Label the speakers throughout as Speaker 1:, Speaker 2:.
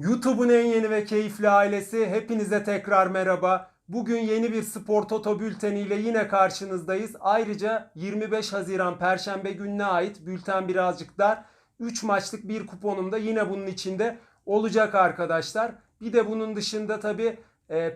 Speaker 1: YouTube'un en yeni ve keyifli ailesi hepinize tekrar merhaba. Bugün yeni bir Spor Toto bülteniyle yine karşınızdayız. Ayrıca 25 Haziran Perşembe gününe ait bülten birazcık dar. 3 maçlık bir kuponum da yine bunun içinde olacak arkadaşlar. Bir de bunun dışında tabi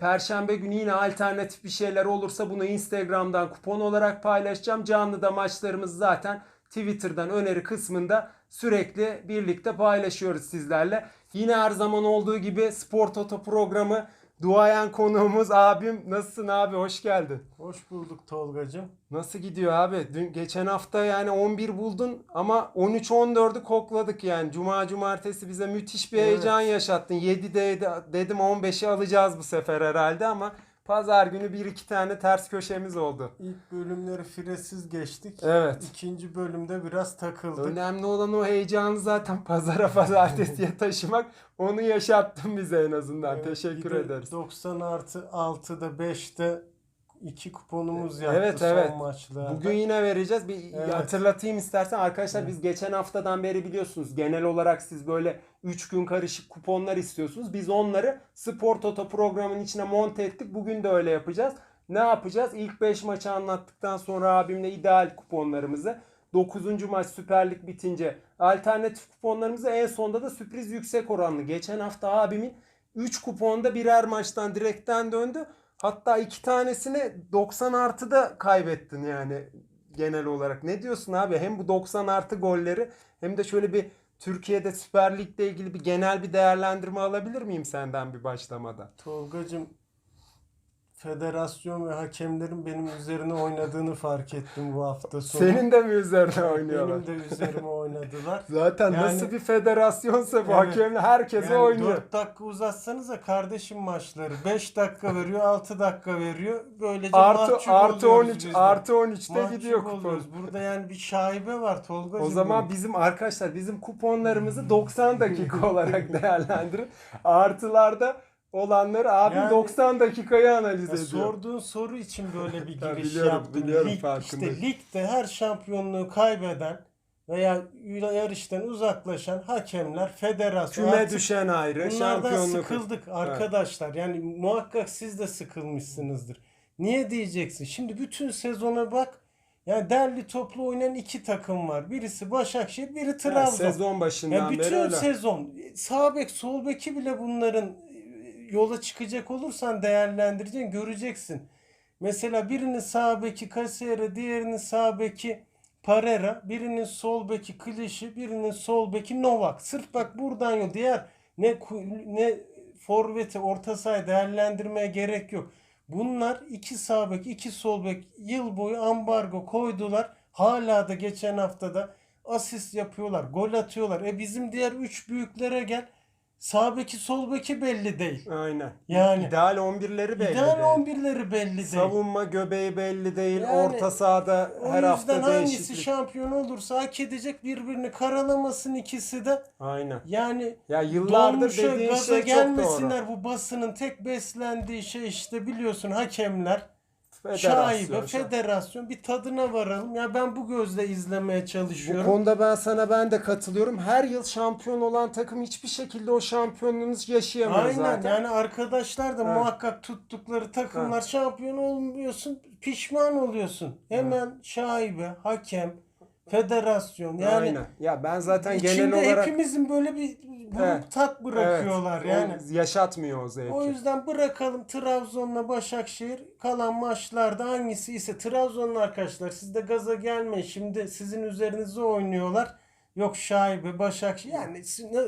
Speaker 1: Perşembe günü yine alternatif bir şeyler olursa bunu Instagram'dan kupon olarak paylaşacağım. Canlı da maçlarımız zaten Twitter'dan öneri kısmında sürekli birlikte paylaşıyoruz sizlerle. Yine her zaman olduğu gibi Spor Toto programı duayen konuğumuz abim. Nasılsın abi? Hoş geldin.
Speaker 2: Hoş bulduk Tolgacığım.
Speaker 1: Nasıl gidiyor abi? Dün geçen hafta yani 11 buldun ama 13-14'ü kokladık yani. Cuma cumartesi bize müthiş bir
Speaker 2: Evet.
Speaker 1: heyecan yaşattın. 7'de dedim 15'i alacağız bu sefer herhalde ama pazar günü bir iki tane ters köşemiz oldu.
Speaker 2: İlk bölümleri firesiz geçtik.
Speaker 1: Evet.
Speaker 2: İkinci bölümde biraz takıldık.
Speaker 1: Önemli olan o heyecanı zaten pazara pazartesiye taşımak. Onu yaşattın bize en azından.
Speaker 2: Evet,
Speaker 1: Teşekkür ederiz.
Speaker 2: 90 artı 6'da 5'te iki kuponumuz yattı
Speaker 1: Evet,
Speaker 2: son
Speaker 1: evet.
Speaker 2: maçlarda.
Speaker 1: Bugün yine vereceğiz. Bir
Speaker 2: Evet.
Speaker 1: hatırlatayım istersen. Arkadaşlar biz geçen haftadan beri biliyorsunuz genel olarak siz böyle 3 gün karışık kuponlar istiyorsunuz. Biz onları Spor Toto programının içine monte ettik. Bugün de öyle yapacağız. Ne yapacağız? İlk 5 maçı anlattıktan sonra abimle ideal kuponlarımızı 9. maç Süper Lig bitince alternatif kuponlarımızı en sonda da sürpriz yüksek oranlı. Geçen hafta abimin 3 kuponda birer maçtan direkten döndü. Hatta iki tanesini 90 artıda kaybettin yani genel olarak. Ne diyorsun abi? Hem bu 90 artı golleri hem de şöyle bir Türkiye'de Süper Lig'le ilgili bir genel bir değerlendirme alabilir miyim senden bir başlamada?
Speaker 2: Tolgacığım federasyon ve hakemlerin benim üzerine oynadığını fark ettim bu hafta sonu.
Speaker 1: Senin de mi üzerine oynuyorlar?
Speaker 2: Benim de üzerime oynadılar.
Speaker 1: Zaten
Speaker 2: Yani-
Speaker 1: nasıl bir federasyonsa bu
Speaker 2: Evet.
Speaker 1: hakemle herkese
Speaker 2: Yani
Speaker 1: oynuyor.
Speaker 2: 4 dakika uzatsanıza kardeşim maçları. 5 dakika veriyor, 6 dakika veriyor. Böylece
Speaker 1: Artı artı
Speaker 2: oluyoruz
Speaker 1: 13
Speaker 2: biz de.
Speaker 1: artı 13'te
Speaker 2: Mahcup
Speaker 1: gidiyor kupon.
Speaker 2: oluyoruz. Burada yani bir şaibe var Tolgacığım.
Speaker 1: O zaman bizim arkadaşlar bizim kuponlarımızı 90 dakika olarak değerlendirin. Artılarda olanları abi
Speaker 2: Yani-
Speaker 1: 90 dakikayı analiz
Speaker 2: Ya
Speaker 1: ediyor.
Speaker 2: sorduğun soru için böyle bir giriş
Speaker 1: biliyorum,
Speaker 2: yaptım.
Speaker 1: biliyorum,
Speaker 2: Lig, işte ligde her şampiyonluğu kaybeden veya yarıştan uzaklaşan hakemler, federasyon
Speaker 1: Küme düşen ayrı,
Speaker 2: bunlardan sıkıldık arkadaşlar. Yani muhakkak siz de sıkılmışsınızdır. Niye diyeceksin? Şimdi bütün sezona bak. Yani derli toplu oynayan iki takım var. Birisi Başakşehir, biri Trabzon.
Speaker 1: sezon başından
Speaker 2: Yani
Speaker 1: beri
Speaker 2: bütün
Speaker 1: öyle.
Speaker 2: sezon sağ bek sol beki bile bunların yola çıkacak olursan değerlendireceksin göreceksin. Mesela birinin sağ beki Kasera, diğerinin sağ beki Parera, birinin sol beki Klişi, birinin sol beki Novak. Sırf bak buradan yok. Diğer ne ne forveti orta sahayı değerlendirmeye gerek yok. Bunlar iki sağ bek, iki sol bek yıl boyu ambargo koydular. Hala da geçen haftada asist yapıyorlar, gol atıyorlar. E bizim diğer üç büyüklere gel. Sağ beki, sol beki belli değil.
Speaker 1: Aynen.
Speaker 2: Yani-
Speaker 1: İdeal 11'leri belli
Speaker 2: İdeal
Speaker 1: değil.
Speaker 2: 11'leri belli değil.
Speaker 1: Savunma göbeği belli değil.
Speaker 2: Yani
Speaker 1: Orta sahada
Speaker 2: O
Speaker 1: her hafta
Speaker 2: yüzden hangisi
Speaker 1: değişiklik.
Speaker 2: şampiyon olursa hak edecek birbirini karalamasın ikisi de.
Speaker 1: Aynen.
Speaker 2: Yani
Speaker 1: Ya yıllardır dediğin şey çok doğru.
Speaker 2: gelmesinler. Bu basının tek beslendiği şey işte biliyorsun hakemler.
Speaker 1: Federasyon.
Speaker 2: Şaibe, federasyon bir tadına varalım. Ya ben bu gözle izlemeye
Speaker 1: Bu
Speaker 2: çalışıyorum.
Speaker 1: konuda ben sana ben de katılıyorum. Her yıl şampiyon olan takım hiçbir şekilde o şampiyonluğunu yaşayamıyor
Speaker 2: Aynen
Speaker 1: zaten.
Speaker 2: yani arkadaşlar da
Speaker 1: Evet.
Speaker 2: muhakkak tuttukları takımlar şampiyon olmuyorsun pişman oluyorsun. Hemen şaibe, hakem, federasyon yani
Speaker 1: Aynen. Ya ben zaten genel olarak
Speaker 2: hepimizin böyle bir buruk tat bırakıyorlar
Speaker 1: Evet,
Speaker 2: yani.
Speaker 1: yaşatmıyor o zevki.
Speaker 2: O yüzden bırakalım Trabzon'la Başakşehir kalan maçlarda hangisi ise Trabzon'un arkadaşlar siz de gaza gelmeyin. Şimdi sizin üzerinize oynuyor. Yok şaibe Başakşehir yani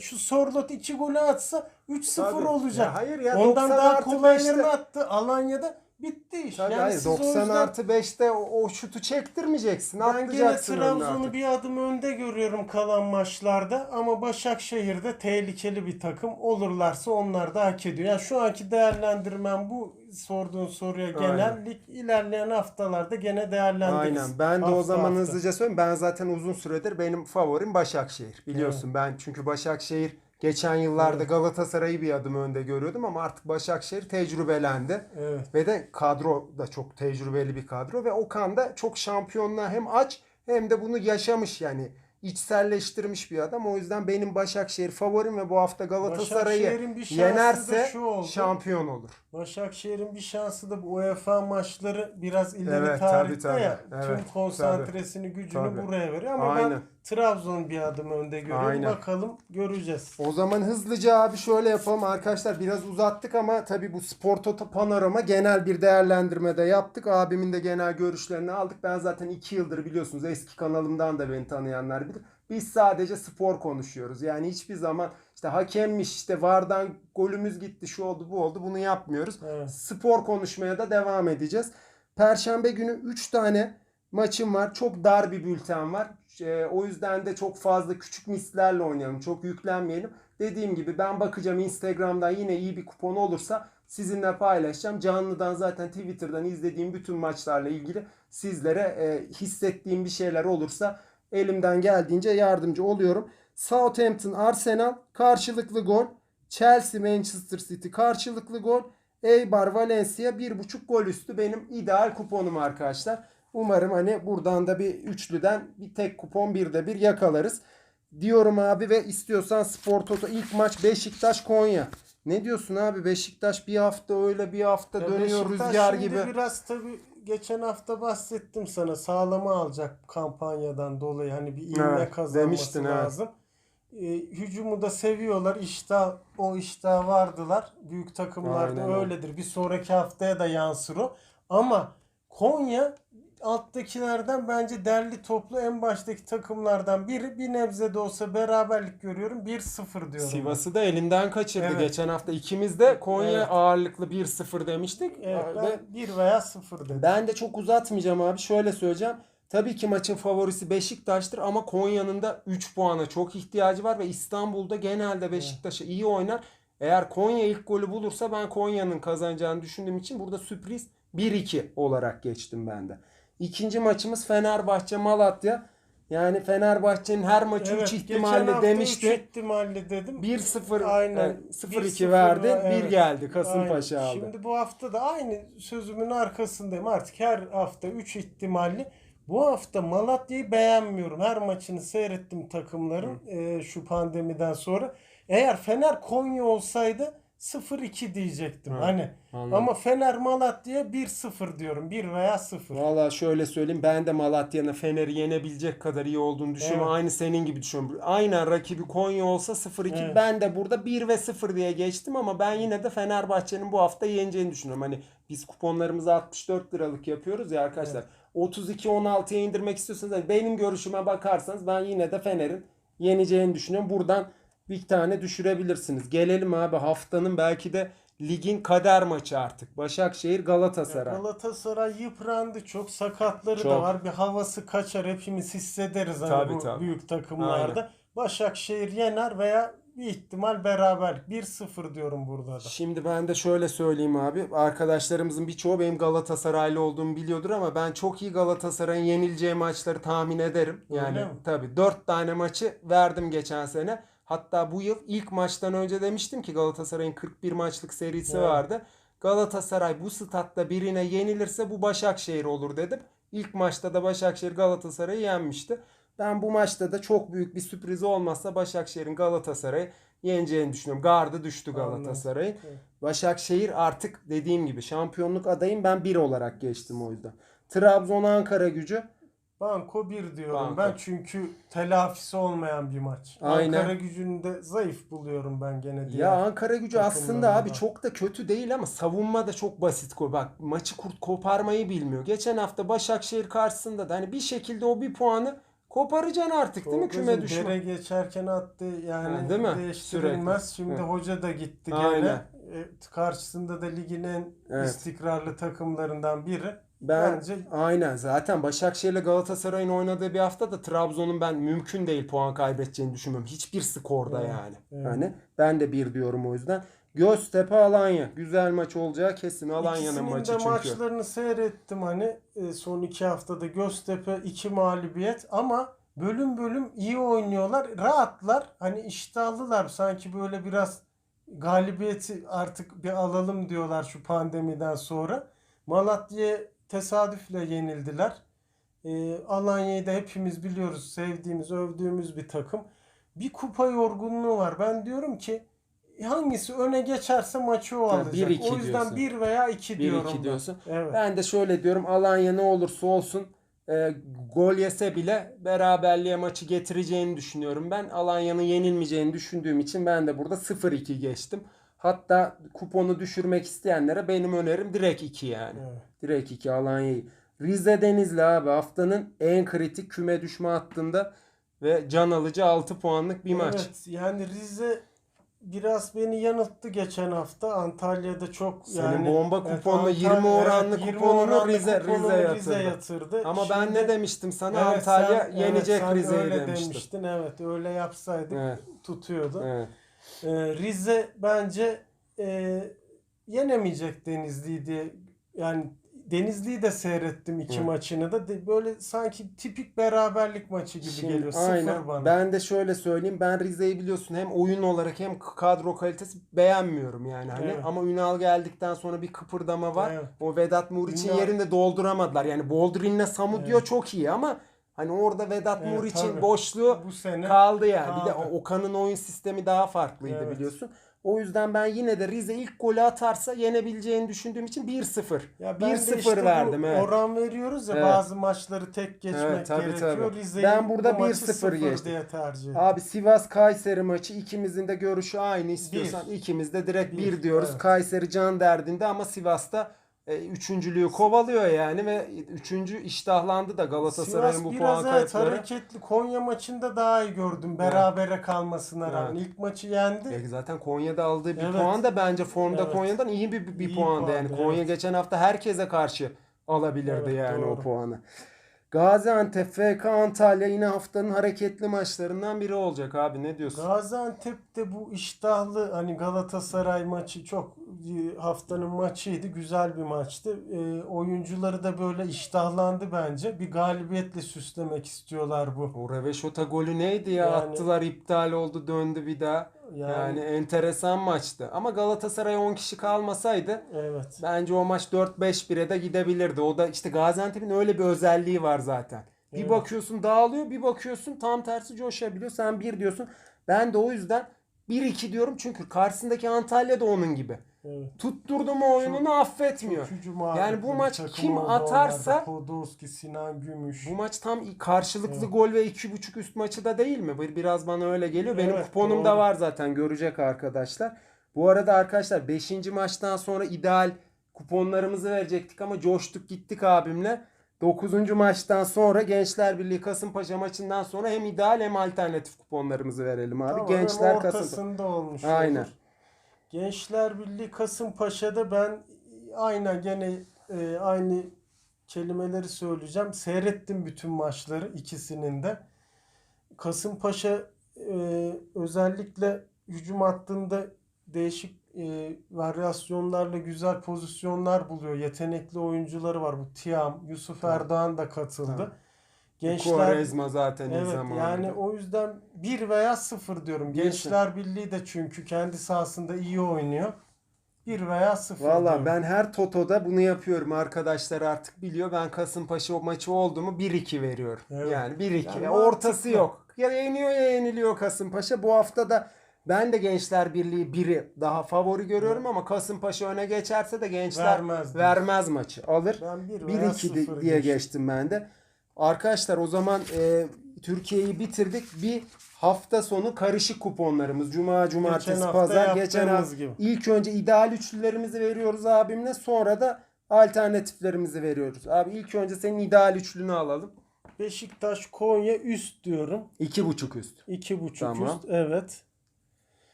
Speaker 2: şu Sorlot iki golü atsa 3-0
Speaker 1: Tabii.
Speaker 2: olacak.
Speaker 1: Ya hayır ya,
Speaker 2: Ondan
Speaker 1: 90
Speaker 2: daha kolaylarını
Speaker 1: beşte-
Speaker 2: attı. Alanya'da bitti iş.
Speaker 1: Tabii
Speaker 2: yani
Speaker 1: hayır
Speaker 2: siz o
Speaker 1: 90
Speaker 2: yüzden-
Speaker 1: artı 5'te o, o şutu çektirmeyeceksin.
Speaker 2: ben gene Trabzon'u bir adım önde görüyorum kalan maçlarda ama Başakşehir'de tehlikeli bir takım olurlarsa onlar da hak ediyor. Yani şu anki değerlendirmem bu sorduğun soruya genel
Speaker 1: Aynen.
Speaker 2: lig ilerleyen haftalarda gene değerlendiririz.
Speaker 1: Aynen. Ben de o
Speaker 2: Hafta
Speaker 1: zaman
Speaker 2: hafta.
Speaker 1: hızlıca söyleyeyim. Ben zaten uzun süredir benim favorim Başakşehir. Biliyorsun ben çünkü Başakşehir geçen yıllarda
Speaker 2: Evet.
Speaker 1: Galatasaray'ı bir adım önde görüyordum ama artık Başakşehir tecrübelendi.
Speaker 2: Evet.
Speaker 1: Ve de kadro da çok tecrübeli bir kadro ve Okan da çok şampiyonluğa hem aç hem de bunu yaşamış yani içselleştirmiş bir adam. O yüzden benim Başakşehir favorim ve bu hafta Galatasaray'ı yenerse şampiyon olur.
Speaker 2: Başakşehir'in bir şansı da bu UEFA maçları biraz ileri
Speaker 1: Evet,
Speaker 2: tarihte
Speaker 1: tabii, tabii.
Speaker 2: ya.
Speaker 1: Evet,
Speaker 2: tüm konsantresini, gücünü
Speaker 1: Tabii.
Speaker 2: buraya veriyor ama
Speaker 1: Aynen.
Speaker 2: ben Trabzon bir adım önde görüyorum.
Speaker 1: Aynen.
Speaker 2: Bakalım göreceğiz.
Speaker 1: O zaman hızlıca abi şöyle yapalım arkadaşlar biraz uzattık ama tabii bu Spor Toto Panorama genel bir değerlendirme de yaptık. Abimin de genel görüşlerini aldık. Ben zaten 2 yıldır biliyorsunuz eski kanalımdan da beni tanıyanlar bilir. Biz sadece spor konuşuyoruz. Yani hiçbir zaman işte hakemmiş işte vardan golümüz gitti şu oldu bu oldu bunu yapmıyoruz.
Speaker 2: Evet.
Speaker 1: Spor konuşmaya da devam edeceğiz. Perşembe günü 3 tane maçım var. Çok dar bir bülten var. Ee, o yüzden de çok fazla küçük mislerle oynayalım. Çok yüklenmeyelim. Dediğim gibi ben bakacağım Instagram'dan yine iyi bir kupon olursa sizinle paylaşacağım. Canlıdan zaten Twitter'dan izlediğim bütün maçlarla ilgili sizlere e, hissettiğim bir şeyler olursa elimden geldiğince yardımcı oluyorum. Southampton Arsenal karşılıklı gol. Chelsea Manchester City karşılıklı gol. Eibar Valencia 1.5 gol üstü benim ideal kuponum arkadaşlar. Umarım hani buradan da bir üçlüden bir tek kupon bir de bir yakalarız. Diyorum abi ve istiyorsan Spor Toto ilk maç Beşiktaş Konya. Ne diyorsun abi Beşiktaş bir hafta öyle bir hafta
Speaker 2: Ya
Speaker 1: dönüyor
Speaker 2: Beşiktaş
Speaker 1: rüzgar
Speaker 2: şimdi
Speaker 1: gibi.
Speaker 2: biraz tabii geçen hafta bahsettim sana sağlama alacak kampanyadan dolayı hani bir ivme
Speaker 1: Evet,
Speaker 2: kazanması
Speaker 1: demiştin, evet.
Speaker 2: lazım. Ee, hücumu da seviyorlar. İştah o iştah vardılar. Büyük takımlarda
Speaker 1: Aynen öyle.
Speaker 2: öyledir. Bir sonraki haftaya da yansır o. Ama Konya alttakilerden bence derli toplu en baştaki takımlardan biri. Bir nebze de olsa beraberlik görüyorum. 1-0 diyorum.
Speaker 1: Sivas'ı da elinden kaçırdı
Speaker 2: Evet.
Speaker 1: geçen hafta. ikimiz de Konya
Speaker 2: Evet.
Speaker 1: ağırlıklı 1-0 demiştik.
Speaker 2: Evet,
Speaker 1: Ve
Speaker 2: ben 1 veya 0 dedim.
Speaker 1: Ben de çok uzatmayacağım abi. Şöyle söyleyeceğim. Tabii ki maçın favorisi Beşiktaş'tır ama Konya'nın da 3 puana çok ihtiyacı var ve İstanbul'da genelde Beşiktaş'a iyi oynar. Eğer Konya ilk golü bulursa ben Konya'nın kazanacağını düşündüğüm için burada sürpriz 1-2 olarak geçtim ben de. İkinci maçımız Fenerbahçe Malatya. Yani Fenerbahçe'nin her maçı 3
Speaker 2: Evet,
Speaker 1: ihtimalle demişti.
Speaker 2: 3 ihtimalle dedim.
Speaker 1: 1-0
Speaker 2: Aynen.
Speaker 1: yani 0-2
Speaker 2: 1-0
Speaker 1: verdi.
Speaker 2: var,
Speaker 1: 1
Speaker 2: evet.
Speaker 1: geldi. Kasımpaşa aldı.
Speaker 2: Şimdi bu hafta da aynı sözümün arkasındayım. Artık her hafta 3 ihtimalli. Bu hafta Malatya'yı beğenmiyorum. Her maçını seyrettim takımların e, şu pandemiden sonra. Eğer Fener Konya olsaydı 0-2 diyecektim.
Speaker 1: Evet,
Speaker 2: Hani
Speaker 1: anladım.
Speaker 2: ama Fener Malatya'ya 1-0 diyorum. 1 veya 0.
Speaker 1: Valla şöyle söyleyeyim ben de Malatya'nın Fener'i yenebilecek kadar iyi olduğunu düşünüyorum.
Speaker 2: Evet.
Speaker 1: Aynı senin gibi düşünüyorum. Aynen rakibi Konya olsa 0-2
Speaker 2: Evet.
Speaker 1: ben de burada 1 ve 0 diye geçtim ama ben yine de Fenerbahçe'nin bu hafta yeneceğini düşünüyorum. Hani biz kuponlarımızı 64 liralık yapıyoruz ya arkadaşlar. 32-16'ya indirmek istiyorsanız hani benim görüşüme bakarsanız ben yine de Fener'in yeneceğini düşünüyorum. Buradan bir tane düşürebilirsiniz. Gelelim abi haftanın belki de ligin kader maçı artık. Başakşehir Galatasaray.
Speaker 2: Galatasaray yıprandı. Çok sakatları da
Speaker 1: Çok.
Speaker 2: var. Bir havası kaçar. Hepimiz hissederiz hani
Speaker 1: Tabii,
Speaker 2: bu
Speaker 1: tabii.
Speaker 2: büyük takımlarda. Başakşehir yener veya bir ihtimal beraber 1-0 diyorum burada da.
Speaker 1: Şimdi ben de şöyle söyleyeyim abi. Arkadaşlarımızın birçoğu benim Galatasaraylı olduğumu biliyordur ama ben çok iyi Galatasaray'ın yenileceği maçları tahmin ederim. Yani tabii 4 tane maçı verdim geçen sene. Hatta bu yıl ilk maçtan önce demiştim ki Galatasaray'ın 41 maçlık serisi
Speaker 2: Evet.
Speaker 1: vardı. Galatasaray bu statta birine yenilirse bu Başakşehir olur dedim. İlk maçta da Başakşehir Galatasaray'ı yenmişti. Ben bu maçta da çok büyük bir sürpriz olmazsa Başakşehir'in Galatasaray'ı yeneceğini düşünüyorum. Gardı düştü. Galatasaray'ın.
Speaker 2: Evet.
Speaker 1: Başakşehir artık dediğim gibi şampiyonluk adayım ben bir olarak geçtim o yüzden. Trabzon Ankara gücü.
Speaker 2: Banko 1 diyorum
Speaker 1: Banko.
Speaker 2: ben çünkü telafisi olmayan bir maç.
Speaker 1: Aynen.
Speaker 2: Ankara gücünü de zayıf buluyorum ben gene diye.
Speaker 1: Ya Ankara gücü aslında abi çok da kötü değil ama savunma da çok basit. Bak maçı kurt koparmayı bilmiyor. Geçen hafta Başakşehir karşısında da hani bir şekilde o bir puanı koparacaksın artık değil mi küme düşme.
Speaker 2: dere geçerken attı yani
Speaker 1: Ha, değil mi?
Speaker 2: değiştirilmez.
Speaker 1: Sürekli.
Speaker 2: Şimdi
Speaker 1: Evet.
Speaker 2: hoca da gitti
Speaker 1: Aynen.
Speaker 2: gene. E, karşısında da ligin en
Speaker 1: Evet.
Speaker 2: istikrarlı takımlarından biri.
Speaker 1: Ben
Speaker 2: Bence
Speaker 1: aynen zaten Başakşehir'le Galatasaray'ın oynadığı bir hafta da Trabzon'un ben mümkün değil puan kaybedeceğini düşünmüyorum. Hiçbir skorda
Speaker 2: Evet,
Speaker 1: yani.
Speaker 2: evet.
Speaker 1: Hani ben de bir diyorum o yüzden. Göztepe Alanya. Güzel maç olacağı kesin Alanya'nın
Speaker 2: ikisinin
Speaker 1: maçı
Speaker 2: de
Speaker 1: çünkü.
Speaker 2: maçlarını seyrettim hani e, son iki haftada Göztepe iki mağlubiyet ama bölüm bölüm iyi oynuyorlar. Rahatlar. Hani iştahlılar. Sanki böyle biraz galibiyeti artık bir alalım diyorlar şu pandemiden sonra. Malatya'ya tesadüfle yenildiler. E, Alanya'yı da hepimiz biliyoruz. Sevdiğimiz, övdüğümüz bir takım. Bir kupa yorgunluğu var. Ben diyorum ki hangisi öne geçerse maçı o alacak.
Speaker 1: 1-2
Speaker 2: o yüzden
Speaker 1: diyorsun.
Speaker 2: 1 veya 2 diyorum
Speaker 1: 1-2
Speaker 2: ben.
Speaker 1: diyorsun.
Speaker 2: Evet.
Speaker 1: Ben de şöyle diyorum Alanya ne olursa olsun e, gol yese bile beraberliğe maçı getireceğini düşünüyorum. Ben Alanya'nın yenilmeyeceğini düşündüğüm için ben de burada 0-2 geçtim. Hatta kuponu düşürmek isteyenlere benim önerim direkt 2 yani.
Speaker 2: Evet.
Speaker 1: Direkt 2 Alanya'yı. Rize Denizli abi haftanın en kritik küme düşme hattında ve can alıcı 6 puanlık bir maç.
Speaker 2: Evet yani Rize biraz beni yanılttı geçen hafta. Antalya'da çok
Speaker 1: Senin
Speaker 2: yani
Speaker 1: bomba
Speaker 2: Evet,
Speaker 1: kuponla
Speaker 2: Antalya-
Speaker 1: 20 oranlı
Speaker 2: evet, 20
Speaker 1: kuponunu
Speaker 2: oranlı
Speaker 1: Rize-
Speaker 2: kuponunu
Speaker 1: Rize
Speaker 2: Rize
Speaker 1: yatırdı.
Speaker 2: yatırdı.
Speaker 1: Ama ben
Speaker 2: Şimdi-
Speaker 1: ne demiştim sana
Speaker 2: Evet,
Speaker 1: Antalya
Speaker 2: sen-
Speaker 1: yenecek
Speaker 2: evet,
Speaker 1: Rize'yi demiştim.
Speaker 2: demiştin. Evet öyle yapsaydık
Speaker 1: Evet.
Speaker 2: tutuyordu.
Speaker 1: Evet.
Speaker 2: Ee, Rize bence e, yenemeyecek Denizli'yi diye yani Denizli'yi de seyrettim iki
Speaker 1: Hı.
Speaker 2: maçını da De- böyle sanki tipik beraberlik maçı gibi
Speaker 1: Şimdi
Speaker 2: geliyor. Sıfır
Speaker 1: aynen.
Speaker 2: bana.
Speaker 1: Ben de şöyle söyleyeyim. Ben Rize'yi biliyorsun hem oyun olarak hem kadro kalitesi beğenmiyorum yani hani.
Speaker 2: Evet.
Speaker 1: Ama Ünal geldikten sonra bir kıpırdama var.
Speaker 2: Evet.
Speaker 1: O Vedat Muriç'in
Speaker 2: Ünal-
Speaker 1: yerinde dolduramadılar. Yani Boldrin'le Samudio
Speaker 2: Evet.
Speaker 1: çok iyi ama hani orada Vedat
Speaker 2: Evet,
Speaker 1: Muriç'in
Speaker 2: tabii.
Speaker 1: boşluğu
Speaker 2: bu sene
Speaker 1: kaldı yani. Bir de
Speaker 2: kaldı.
Speaker 1: Okan'ın oyun sistemi daha farklıydı
Speaker 2: Evet.
Speaker 1: biliyorsun. O yüzden ben yine de Rize ilk golü atarsa yenebileceğini düşündüğüm için 1-0.
Speaker 2: Ya ben de
Speaker 1: 1-0
Speaker 2: işte
Speaker 1: verdim evet.
Speaker 2: oran veriyoruz ya
Speaker 1: Evet.
Speaker 2: bazı maçları tek geçmek
Speaker 1: Evet, tabii,
Speaker 2: gerekiyor. Rize'yi
Speaker 1: Ben burada
Speaker 2: bu maçı
Speaker 1: 1-0
Speaker 2: sıfır
Speaker 1: geçtim.
Speaker 2: diye tercih.
Speaker 1: Abi Sivas Kayseri maçı ikimizin de görüşü aynı istiyorsan
Speaker 2: Bir.
Speaker 1: ikimiz de direkt
Speaker 2: Bir,
Speaker 1: 1 diyoruz.
Speaker 2: evet.
Speaker 1: Kayseri can derdinde ama Sivas'ta üçüncülüğü kovalıyor yani ve üçüncü iştahlandı da Galatasaray'ın
Speaker 2: Sivas
Speaker 1: bu
Speaker 2: biraz
Speaker 1: puan
Speaker 2: evet
Speaker 1: kayıpları.
Speaker 2: hareketli. Konya maçında daha iyi gördüm. Berabere kalmasına rağmen.
Speaker 1: Evet.
Speaker 2: İlk maçı yendi.
Speaker 1: E, zaten Konya'da aldığı bir
Speaker 2: Evet.
Speaker 1: puan da bence formda
Speaker 2: Evet.
Speaker 1: Konya'dan iyi bir, bir
Speaker 2: İyi
Speaker 1: puandı. Yani
Speaker 2: puandı,
Speaker 1: Konya
Speaker 2: evet.
Speaker 1: geçen hafta herkese karşı alabilirdi
Speaker 2: Evet,
Speaker 1: yani o
Speaker 2: doğru.
Speaker 1: puanı. Gaziantep, FK Antalya yine haftanın hareketli maçlarından biri olacak abi ne diyorsun?
Speaker 2: Gaziantep'te bu iştahlı hani Galatasaray maçı çok e, haftanın maçıydı. Güzel bir maçtı. E, oyuncuları da böyle iştahlandı bence. Bir galibiyetle süslemek istiyorlar bu.
Speaker 1: O Reveşota golü neydi ya?
Speaker 2: Yani-
Speaker 1: Attılar iptal oldu döndü bir daha.
Speaker 2: Yani,
Speaker 1: Yani enteresan maçtı. Ama Galatasaray 10 kişi kalmasaydı
Speaker 2: evet.
Speaker 1: bence o maç 4-5-1'e de gidebilirdi. O da işte Gaziantep'in öyle bir özelliği var zaten. Bir
Speaker 2: Evet.
Speaker 1: bakıyorsun dağılıyor, bir bakıyorsun tam tersi coşabiliyor. Sen 1 diyorsun. Ben de o yüzden 1-2 diyorum çünkü karşısındaki Antalya da onun gibi.
Speaker 2: Evet.
Speaker 1: Tutturdu mu oyununu affetmiyor.
Speaker 2: Çok hücum
Speaker 1: Yani bu maç kim atarsa-.
Speaker 2: Podolski, Sinan Gümüş.
Speaker 1: Bu maç tam karşılıklı
Speaker 2: Evet.
Speaker 1: gol ve 2.5 üst maçı da değil mi? Bir- Biraz bana öyle geliyor. Benim
Speaker 2: Evet,
Speaker 1: kuponumda
Speaker 2: doğru.
Speaker 1: var zaten görecek arkadaşlar. Bu arada arkadaşlar 5. maçtan sonra ideal kuponlarımızı verecektik ama coştuk gittik abimle. 9. maçtan sonra Gençler Birliği Kasımpaşa maçından sonra hem ideal hem alternatif kuponlarımızı verelim abi.
Speaker 2: Tamam,
Speaker 1: Gençler Kasımpaşa.
Speaker 2: olmuş
Speaker 1: Aynen.
Speaker 2: olur. Gençler Birliği Kasımpaşa'da ben aynen gene e, aynı kelimeleri söyleyeceğim. Seyrettim bütün maçları ikisinin de. Kasımpaşa e, özellikle hücum hattında değişik e, varyasyonlarla güzel pozisyonlar buluyor. Yetenekli oyuncuları var. Bu Tiam, Yusuf. Erdoğan da katıldı.
Speaker 1: Tamam.
Speaker 2: Gençler
Speaker 1: Quaresma zaten
Speaker 2: Evet
Speaker 1: zamanında.
Speaker 2: yani o yüzden 1 veya 0 diyorum. Gençler Birliği de çünkü kendi sahasında iyi oynuyor. 1 veya 0
Speaker 1: Valla
Speaker 2: diyorum.
Speaker 1: ben her Toto'da bunu yapıyorum. Arkadaşlar artık biliyor. Ben Kasımpaşa o maçı oldu mu 1-2 veriyorum.
Speaker 2: Evet.
Speaker 1: Yani 1-2.
Speaker 2: Yani
Speaker 1: Ortası
Speaker 2: mantıklı.
Speaker 1: yok. Ya yeniyor ya yeniliyor Kasımpaşa. Bu hafta da ben de Gençler Birliği 1'i daha favori görüyorum ama Kasımpaşa öne geçerse de Gençler
Speaker 2: Vermez
Speaker 1: vermez, maçı. Alır.
Speaker 2: ben 1 veya
Speaker 1: 1-2
Speaker 2: 0
Speaker 1: di- diye geçtim ben de. Arkadaşlar o zaman e, Türkiye'yi bitirdik. Bir hafta sonu karışık kuponlarımız. Cuma, cumartesi,
Speaker 2: hafta
Speaker 1: pazar. Geçen hafta
Speaker 2: gibi.
Speaker 1: ilk önce ideal üçlülerimizi veriyoruz abimle. Sonra da alternatiflerimizi veriyoruz. Abi ilk önce senin ideal üçlünü alalım.
Speaker 2: Beşiktaş Konya üst diyorum.
Speaker 1: 2.5 üst.
Speaker 2: 2.5
Speaker 1: Tamam.
Speaker 2: üst. Evet.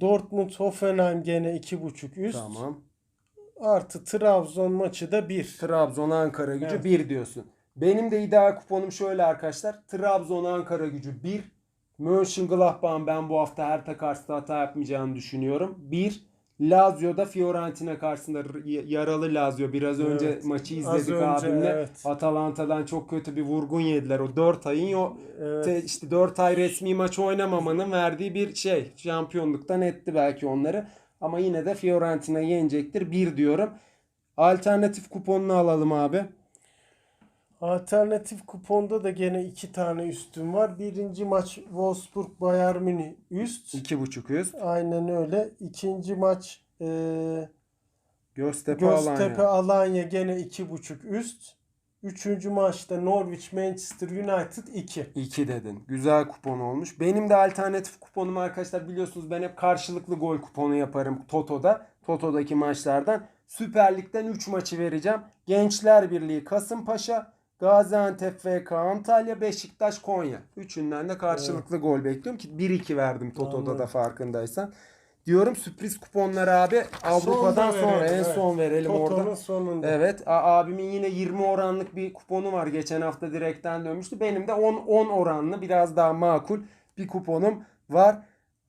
Speaker 2: Dortmund Hoffenheim gene 2.5 üst.
Speaker 1: Tamam.
Speaker 2: Artı Trabzon maçı da 1.
Speaker 1: Trabzon Ankara gücü
Speaker 2: Evet.
Speaker 1: 1 diyorsun. Benim de ideal kuponum şöyle arkadaşlar. Trabzon Ankara gücü 1. Mönchengladbach'ın ben bu hafta her karşısında hata yapmayacağını düşünüyorum. 1. Lazio'da Fiorentina karşısında yaralı Lazio. Biraz önce
Speaker 2: Evet.
Speaker 1: maçı
Speaker 2: Az
Speaker 1: izledik
Speaker 2: önce,
Speaker 1: abimle.
Speaker 2: evet.
Speaker 1: Atalanta'dan çok kötü bir vurgun yediler. O 4 ayın o
Speaker 2: Evet.
Speaker 1: te- işte 4 ay resmi maç oynamamanın verdiği bir şey. Şampiyonluktan etti belki onları. Ama yine de Fiorentina yenecektir. 1 diyorum. Alternatif kuponunu alalım abi.
Speaker 2: Alternatif kuponda da gene iki tane üstüm var. Birinci maç Wolfsburg Bayern Münih üst.
Speaker 1: 2.5 üst.
Speaker 2: Aynen öyle. İkinci maç e,
Speaker 1: Göztepe,
Speaker 2: Göztepe
Speaker 1: Alanya.
Speaker 2: Alanya gene iki buçuk üst. Üçüncü maçta Norwich Manchester United 2.
Speaker 1: 2 dedin. Güzel kupon olmuş. Benim de alternatif kuponum arkadaşlar biliyorsunuz ben hep karşılıklı gol kuponu yaparım Toto'da. Toto'daki maçlardan. Süper Lig'den 3 maçı vereceğim. Gençler Birliği Kasımpaşa, Gaziantep FK Antalya, Beşiktaş Konya. Üçünden de karşılıklı gol bekliyorum ki 1-2 verdim Toto'da
Speaker 2: Anladım.
Speaker 1: da farkındaysan. Diyorum sürpriz kuponları abi Avrupa'dan
Speaker 2: Sonda
Speaker 1: sonra
Speaker 2: verelim,
Speaker 1: en
Speaker 2: evet.
Speaker 1: son verelim
Speaker 2: Toto'nun
Speaker 1: orada.
Speaker 2: sonunda.
Speaker 1: Evet abimin yine 20 oranlık bir kuponu var. Geçen hafta direkten dönmüştü. Benim de 10, 10 oranlı biraz daha makul bir kuponum var.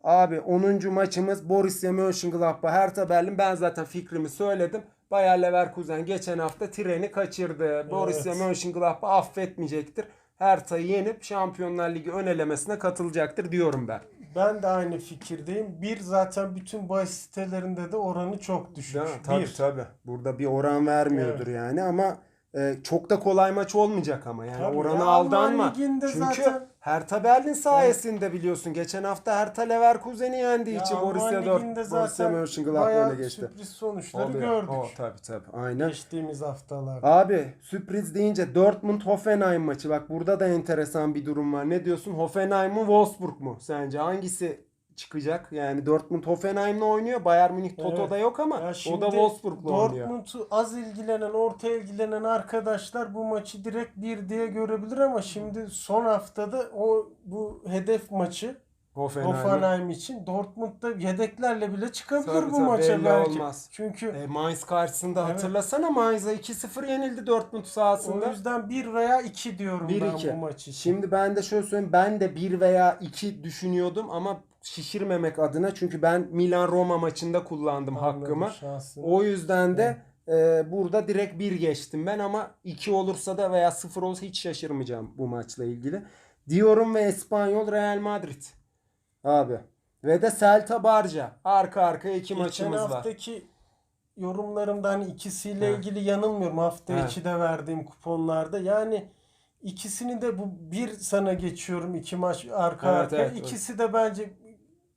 Speaker 1: Abi 10. maçımız Borussia Mönchengladbach Hertha Berlin. Ben zaten fikrimi söyledim. Bayer Leverkusen geçen hafta treni kaçırdı. Borussia Mönchengladbach affetmeyecektir. Hertha'yı yenip Şampiyonlar Ligi ön elemesine katılacaktır diyorum ben.
Speaker 2: Ben de aynı fikirdeyim. Bir zaten bütün bahis sitelerinde de oranı çok düşük.
Speaker 1: Mi? Tabii
Speaker 2: bir.
Speaker 1: tabii. Burada bir oran vermiyordur yani ama e, çok da kolay maç olmayacak ama yani
Speaker 2: Tabii
Speaker 1: oranı
Speaker 2: ya,
Speaker 1: aldanma. Çünkü
Speaker 2: zaten-
Speaker 1: Hertha Berlin sayesinde biliyorsun. Geçen hafta Hertha Leverkusen'i yendiği için Borussia Dortmund, Borussia Mönchengladbach öne geçti.
Speaker 2: sürpriz sonuçları
Speaker 1: Oluyor.
Speaker 2: gördük.
Speaker 1: O, tabii tabii. Aynen.
Speaker 2: Geçtiğimiz haftalarda.
Speaker 1: Abi sürpriz deyince Dortmund Hoffenheim maçı. Bak burada da enteresan bir durum var. Ne diyorsun? Hoffenheim mı Wolfsburg mu? Sence hangisi çıkacak? Yani Dortmund Hoffenheim'le oynuyor. Bayern Münih Toto'da yok ama o da Wolfsburg'la oynuyor.
Speaker 2: Dortmund'u az ilgilenen, orta ilgilenen arkadaşlar bu maçı direkt bir diye görebilir ama şimdi son haftada o bu hedef maçı
Speaker 1: Hoffenheim'e.
Speaker 2: Hoffenheim için Dortmund'da yedeklerle bile çıkabilir
Speaker 1: Tabii
Speaker 2: bu
Speaker 1: tabii,
Speaker 2: maça belki.
Speaker 1: olmaz.
Speaker 2: Çünkü
Speaker 1: E, Mainz karşısında
Speaker 2: Evet.
Speaker 1: hatırlasana Mainz'a 2-0 yenildi Dortmund
Speaker 2: o
Speaker 1: sahasında.
Speaker 2: yüzden 1 veya 2 diyorum ben
Speaker 1: 1-2.
Speaker 2: bu maç için.
Speaker 1: Şimdi ben de şöyle söyleyeyim. Ben de 1 veya 2 düşünüyordum ama şişirmemek adına. Çünkü ben Milan-Roma maçında kullandım
Speaker 2: Anladım
Speaker 1: hakkımı.
Speaker 2: şahsını.
Speaker 1: O yüzden de e, burada direkt 1 geçtim ben ama 2 olursa da veya 0 olursa hiç şaşırmayacağım bu maçla ilgili. Diyorum ve İspanyol Real Madrid. Abi. Ve de Celta Barca. Arka arkaya iki
Speaker 2: Geçen
Speaker 1: maçımız var.
Speaker 2: haftaki yorumlarımda hani ikisiyle
Speaker 1: He.
Speaker 2: ilgili yanılmıyorum hafta
Speaker 1: He.
Speaker 2: içi de verdiğim kuponlarda. Yani ikisini de bu bir sana geçiyorum iki maç arka
Speaker 1: Evet,
Speaker 2: arkaya.
Speaker 1: evet, evet.
Speaker 2: İkisi de bence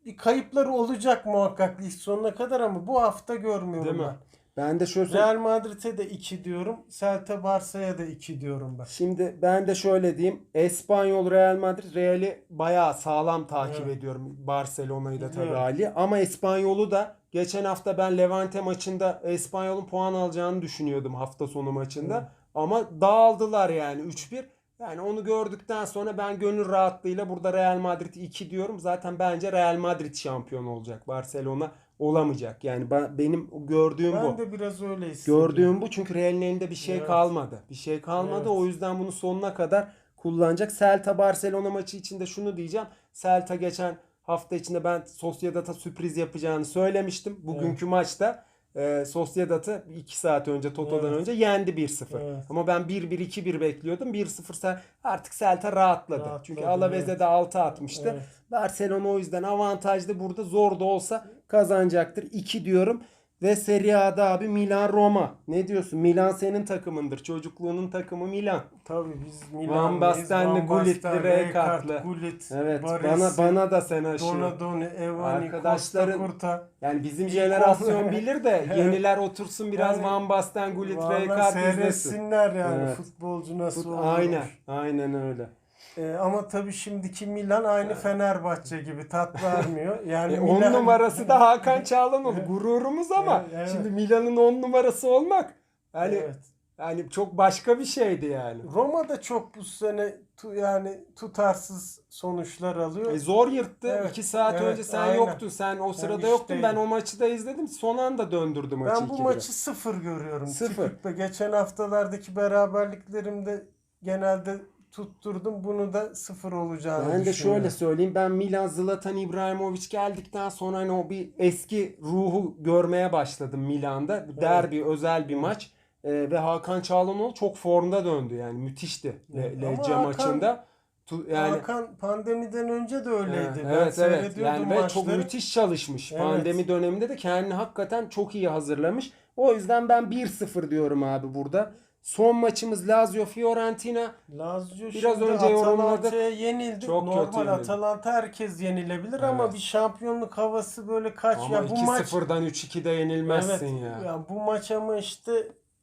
Speaker 2: bir kayıpları olacak muhakkak lig sonuna kadar ama bu hafta görmüyorum
Speaker 1: Değil mi?
Speaker 2: Ben.
Speaker 1: De şöyle.
Speaker 2: Real Madrid'e de 2 diyorum. Celta Barça'ya da 2 diyorum ben.
Speaker 1: Şimdi ben de şöyle diyeyim. Espanyol Real Madrid Real'i bayağı sağlam takip
Speaker 2: Evet.
Speaker 1: ediyorum. Barcelona'yı da tabii
Speaker 2: Evet.
Speaker 1: Ali. Ama Espanyol'u da geçen hafta ben Levante maçında Espanyol'un puan alacağını düşünüyordum hafta sonu maçında.
Speaker 2: Evet.
Speaker 1: Ama dağıldılar yani 3-1. Yani onu gördükten sonra ben gönül rahatlığıyla burada Real Madrid 2 diyorum. Zaten bence Real Madrid şampiyon olacak. Barcelona olamayacak. Yani ben, benim gördüğüm bu.
Speaker 2: Ben de biraz öyle hissediyorum.
Speaker 1: Gördüğüm bu çünkü Real'in elinde bir şey
Speaker 2: Evet.
Speaker 1: kalmadı. Bir şey kalmadı.
Speaker 2: Evet.
Speaker 1: O yüzden bunu sonuna kadar kullanacak. Celta Barcelona maçı içinde şunu diyeceğim. Celta geçen hafta içinde ben Sociedad'a sürpriz yapacağını söylemiştim. Bugünkü maçta e, Sociedad'ı 2 saat önce Toto'dan
Speaker 2: Evet.
Speaker 1: önce yendi 1-0.
Speaker 2: Evet.
Speaker 1: Ama ben 1-1 2-1 bekliyordum. 1-0 sen- artık Celta rahatladı.
Speaker 2: Rahatladı,
Speaker 1: Çünkü Alaves'e
Speaker 2: evet.
Speaker 1: de 6 atmıştı.
Speaker 2: Evet.
Speaker 1: Barcelona o yüzden avantajlı burada zor da olsa kazanacaktır. 2 diyorum. Ve Serie A'da abi Milan Roma. Ne diyorsun? Milan senin takımındır. Çocukluğunun takımı Milan.
Speaker 2: Tabii biz
Speaker 1: Van
Speaker 2: Milan'lıyız.
Speaker 1: Basten'li,
Speaker 2: Van
Speaker 1: Gullit'li, Rijkaard'lı.
Speaker 2: Rijkaard, Gullit,
Speaker 1: Evet.
Speaker 2: Baresi,
Speaker 1: bana bana da sen aşıyor.
Speaker 2: Donadoni, Evani,
Speaker 1: Arkadaşların-
Speaker 2: Costa Curta.
Speaker 1: Yani bizim jenerasyon bilir de yeniler otursun biraz
Speaker 2: Yani-
Speaker 1: Van Basten, Gullit, Rijkaard izlesin.
Speaker 2: seyretsinler yani
Speaker 1: Evet.
Speaker 2: futbolcu nasıl
Speaker 1: Fut-
Speaker 2: olur.
Speaker 1: Aynen. Aynen öyle.
Speaker 2: Ee, ama tabii şimdiki Milan aynı Fenerbahçe gibi tat vermiyor. Yani
Speaker 1: E,
Speaker 2: Milan-
Speaker 1: 10 numarası da Hakan Çağlanoğlu. Gururumuz ama
Speaker 2: Evet, evet.
Speaker 1: şimdi Milan'ın 10 numarası olmak yani
Speaker 2: Evet.
Speaker 1: yani çok başka bir şeydi yani.
Speaker 2: Roma da çok bu sene tu, yani tutarsız sonuçlar alıyor.
Speaker 1: E zor yırttı.
Speaker 2: Evet,
Speaker 1: 2 saat
Speaker 2: evet,
Speaker 1: önce sen
Speaker 2: aynen.
Speaker 1: yoktun. Sen o sırada
Speaker 2: işteydim.
Speaker 1: yoktun. Ben o maçı da izledim. Son anda döndürdü maçı.
Speaker 2: Ben bu
Speaker 1: 2-1'e.
Speaker 2: maçı sıfır görüyorum.
Speaker 1: Sıfır.
Speaker 2: Tipik ve geçen haftalardaki beraberliklerimde genelde tutturdum. Bunu da sıfır olacağını
Speaker 1: Ben de şöyle söyleyeyim. Ben Milan Zlatan İbrahimovic geldikten sonra hani o bir eski ruhu görmeye başladım Milan'da. Bu Derbi özel bir maç. Ee, ve Hakan Çalhanoğlu çok formda döndü yani müthişti Le-
Speaker 2: Evet.
Speaker 1: Lecce
Speaker 2: Hakan-
Speaker 1: maçında. Tu- yani
Speaker 2: Hakan pandemiden önce de öyleydi.
Speaker 1: Evet,
Speaker 2: ben
Speaker 1: evet evet. Yani ve çok müthiş çalışmış.
Speaker 2: Evet.
Speaker 1: Pandemi döneminde de kendini hakikaten çok iyi hazırlamış. O yüzden ben 1-0 diyorum abi burada. Son maçımız Lazio Fiorentina.
Speaker 2: Lazio
Speaker 1: Biraz önce yorumladık.
Speaker 2: Yenildi.
Speaker 1: Çok kötü
Speaker 2: Normal
Speaker 1: yenildi.
Speaker 2: Atalanta herkes yenilebilir ama
Speaker 1: Evet.
Speaker 2: bir şampiyonluk havası böyle kaç
Speaker 1: Ama
Speaker 2: ya bu maç
Speaker 1: 2-0'dan 3-2'de yenilmezsin ya.
Speaker 2: yani bu maç ama işte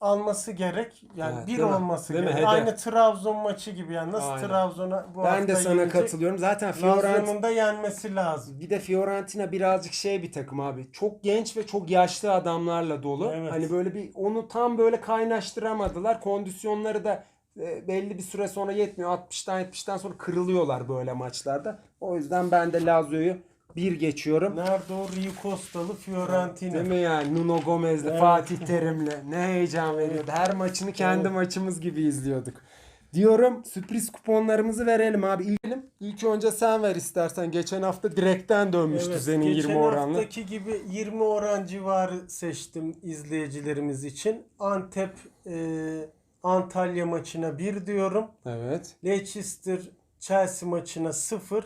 Speaker 2: alması gerek. Yani
Speaker 1: Evet,
Speaker 2: bir
Speaker 1: değil
Speaker 2: olması
Speaker 1: Değil
Speaker 2: gerek. Aynı Trabzon maçı gibi yani nasıl
Speaker 1: Aynen.
Speaker 2: Trabzon'a bu
Speaker 1: Ben de sana
Speaker 2: yenecek,
Speaker 1: katılıyorum. Zaten Fiorentina
Speaker 2: Lazio'nun da yenmesi lazım.
Speaker 1: bir de Fiorentina birazcık şey bir takım abi. Çok genç ve çok yaşlı adamlarla dolu.
Speaker 2: Evet.
Speaker 1: Hani böyle bir onu tam böyle kaynaştıramadılar. Kondisyonları da e, belli bir süre sonra yetmiyor. 60'tan 70'ten sonra kırılıyorlar böyle maçlarda. O yüzden ben de Lazio'yu bir geçiyorum.
Speaker 2: Nerede o Rio Costalı Fiorentina.
Speaker 1: Değil mi yani Nuno Gomez'le,
Speaker 2: Evet.
Speaker 1: Fatih Terim'le ne heyecan veriyordu. Her maçını kendi
Speaker 2: Evet.
Speaker 1: maçımız gibi izliyorduk. Diyorum sürpriz kuponlarımızı verelim abi. İlk, ilk önce sen ver istersen. Geçen hafta direkten dönmüştü
Speaker 2: Evet,
Speaker 1: senin 20
Speaker 2: geçen
Speaker 1: oranlı.
Speaker 2: haftaki gibi 20 oran civarı seçtim izleyicilerimiz için. Antep e, Antalya maçına 1 diyorum.
Speaker 1: Evet.
Speaker 2: Leicester Chelsea maçına 0.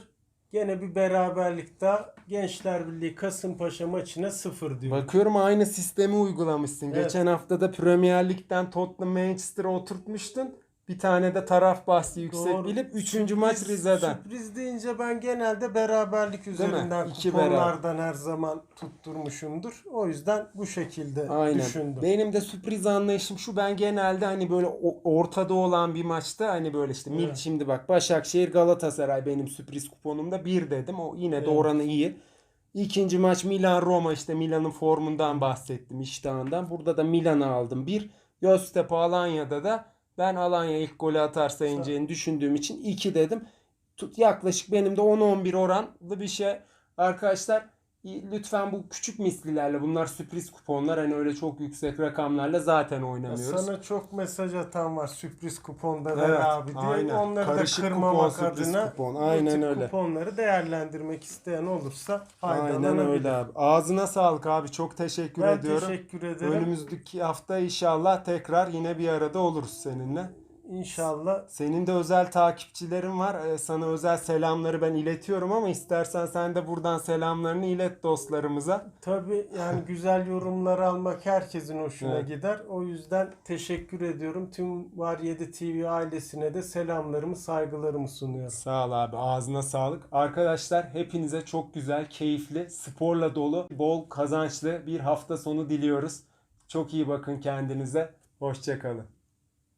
Speaker 2: Gene bir beraberlik daha. Gençler Birliği Kasımpaşa maçına 0 diyorum.
Speaker 1: Bakıyorum aynı sistemi uygulamışsın.
Speaker 2: Evet.
Speaker 1: Geçen hafta da Premier Lig'den Tottenham Manchester'a oturtmuştun. Bir tane de taraf bahsi yüksek
Speaker 2: Doğru.
Speaker 1: bilip 3.
Speaker 2: Sürpriz-
Speaker 1: maç Rize'den.
Speaker 2: Sürpriz deyince ben genelde beraberlik üzerinden
Speaker 1: İki
Speaker 2: kuponlardan her zaman tutturmuşumdur. O yüzden bu şekilde
Speaker 1: Aynen.
Speaker 2: düşündüm.
Speaker 1: Benim de sürpriz anlayışım şu. Ben genelde hani böyle ortada olan bir maçta hani böyle işte Mil
Speaker 2: Evet.
Speaker 1: şimdi bak Başakşehir Galatasaray benim sürpriz kuponumda 1 dedim. O yine de
Speaker 2: Evet.
Speaker 1: oranı iyi. İkinci maç Milan Roma işte Milan'ın formundan bahsettim iştahından. Burada da Milan'ı aldım 1. Göztepe Alanya'da da ben Alanya ilk golü atarsa yeneceğini düşündüğüm için 2 dedim. Yaklaşık benim de 10-11 oranlı bir şey. Arkadaşlar lütfen bu küçük mislilerle bunlar sürpriz kuponlar hani öyle çok yüksek rakamlarla zaten
Speaker 2: Ya
Speaker 1: oynamıyoruz.
Speaker 2: Sana çok mesaj atan var sürpriz kuponda
Speaker 1: Evet,
Speaker 2: abi diye.
Speaker 1: aynen.
Speaker 2: Onları
Speaker 1: Karışık
Speaker 2: da
Speaker 1: kupon,
Speaker 2: kırmamak
Speaker 1: sürpriz
Speaker 2: adına
Speaker 1: kupon. Aynen öyle.
Speaker 2: kuponları değerlendirmek isteyen olursa
Speaker 1: Aynen öyle abi. Ağzına sağlık abi. Çok teşekkür
Speaker 2: Ben
Speaker 1: ediyorum.
Speaker 2: teşekkür ederim.
Speaker 1: Önümüzdeki hafta inşallah tekrar yine bir arada oluruz seninle.
Speaker 2: İnşallah
Speaker 1: Senin de özel takipçilerin var. Ee, Sana özel selamları ben iletiyorum ama istersen sen de buradan selamlarını ilet dostlarımıza.
Speaker 2: tabii yani güzel yorumlar almak herkesin hoşuna
Speaker 1: Evet.
Speaker 2: gider. O yüzden teşekkür ediyorum. Tüm Var 7 TV ailesine de selamlarımı, saygılarımı sunuyorum.
Speaker 1: Sağ ol abi. Ağzına sağlık. Arkadaşlar hepinize çok güzel, keyifli, sporla dolu, bol kazançlı bir hafta sonu diliyoruz. Çok iyi bakın kendinize. Hoşçakalın.